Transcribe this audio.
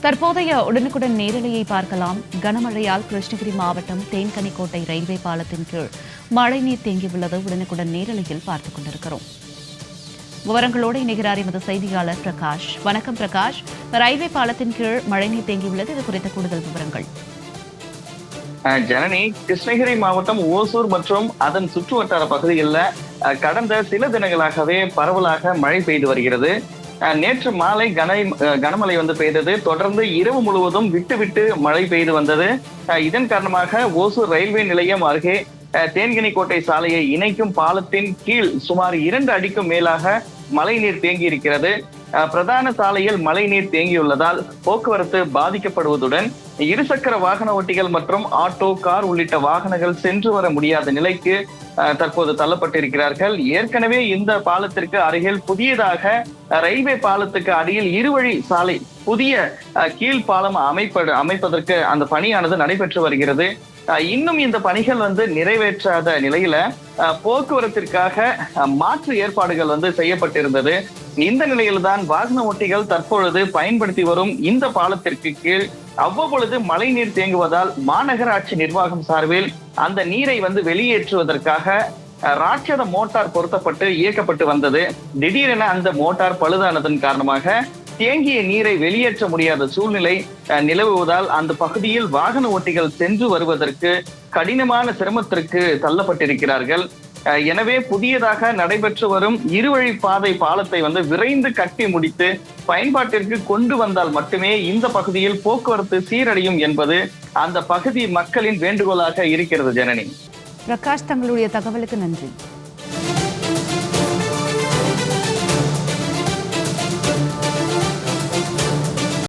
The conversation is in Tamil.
தற்போதைய உடனுக்குடன் நேரலையை பார்க்கலாம். கனமழையால் கிருஷ்ணகிரி மாவட்டம் தேன்கனிக்கோட்டை ரயில்வே பாலத்தின் கீழ் மழைநீர் தேங்கியுள்ளது உடனுக்குடன் நேரலையில் பார்த்துக் கொண்டிருக்கிறோம். விவரங்களோடு இணைகிறார் எமது செய்தியாளர் பிரகாஷ். வணக்கம் பிரகாஷ். ரயில்வே பாலத்தின் கீழ் மழைநீர் தேங்கியுள்ளது இது குறித்த கூடுதல் விவரங்கள். ஜனனி கிருஷ்ணகிரி மாவட்டம் ஓசூர் மற்றும் அதன் சுற்றுவட்டார பகுதிகளில் கடந்த சில தினங்களாகவே பரவலாக மழை பெய்து வருகிறது. நேற்று மாலை கன அஹ், கனமழை வந்து பெய்தது. தொடர்ந்து இரவு முழுவதும் விட்டு விட்டு மழை பெய்து வந்தது. அஹ், இதன் காரணமாக ஓசூர் ரயில்வே நிலையம் அருகே அஹ், தேன்கனிக்கோட்டை சாலையை இணைக்கும் பாலத்தின் கீழ் சுமார் இரண்டு அடிக்கும் மேலாக மழைநீர் தேங்கி இருக்கிறது பிரதான சாலையில் மழைநீர் தேங்கியுள்ளதால் போக்குவரத்து பாதிக்கப்படுவதுடன் இருசக்கர வாகன ஓட்டிகள் மற்றும் ஆட்டோ கார் உள்ளிட்ட வாகனங்கள் சென்று வர முடியாத நிலைக்கு தற்போது தள்ளப்பட்டிருக்கிறார்கள். ஏற்கனவே இந்த பாலத்திற்கு அருகில் புதியதாக ரயில்வே பாலத்துக்கு அடியில் இருவழி சாலை புதிய அஹ், கீழ் பாலம் அமைப்ப அமைப்பதற்கு அந்த பணியானது நடைபெற்று வருகிறது. இன்னும் இந்த பணிகள் வந்து நிறைவேற்றாத நிலையில அஹ், போக்குவரத்திற்காக மாற்று ஏற்பாடுகள் வந்து செய்யப்பட்டிருந்தது. இந்த நிலையில்தான் வாகன ஓட்டிகள் தற்பொழுது பயன்படுத்தி வரும் இந்த பாலத்திற்கு கீழ் அவ்வப்பொழுது மழைநீர் தேங்குவதால் மாநகராட்சி நிர்வாகம் சார்பில் அந்த நீரை வந்து வெளியேற்றுவதற்காக ராட்சத மோட்டார் பொருத்தப்பட்டு இயக்கப்பட்டு வந்தது. திடீரென அந்த மோட்டார் பழுதானதன் காரணமாக தேங்கிய நீரை வெளியேற்ற முடியாத சூழ்நிலை நிலவுவதால் அந்த பகுதியில் வாகன ஓட்டிகள் சென்று வருவதற்கு கடினமான சிரமத்திற்கு தள்ளப்பட்டிருக்கிறார்கள். எனவே புதியதாக நடைபெற்று வரும் இருவழி பாதை பாலத்தை வந்து விரைந்து கட்டி முடித்து பயன்பாட்டிற்கு கொண்டு வந்தால் மட்டுமே இந்த பகுதியில் போக்குவரத்து சீரடையும் என்பது அந்த பகுதி மக்களின் வேண்டுகோளாக இருக்கிறது ஜனனி. பிரகாஷ் தங்களுடைய தகவலுக்கு நன்றி.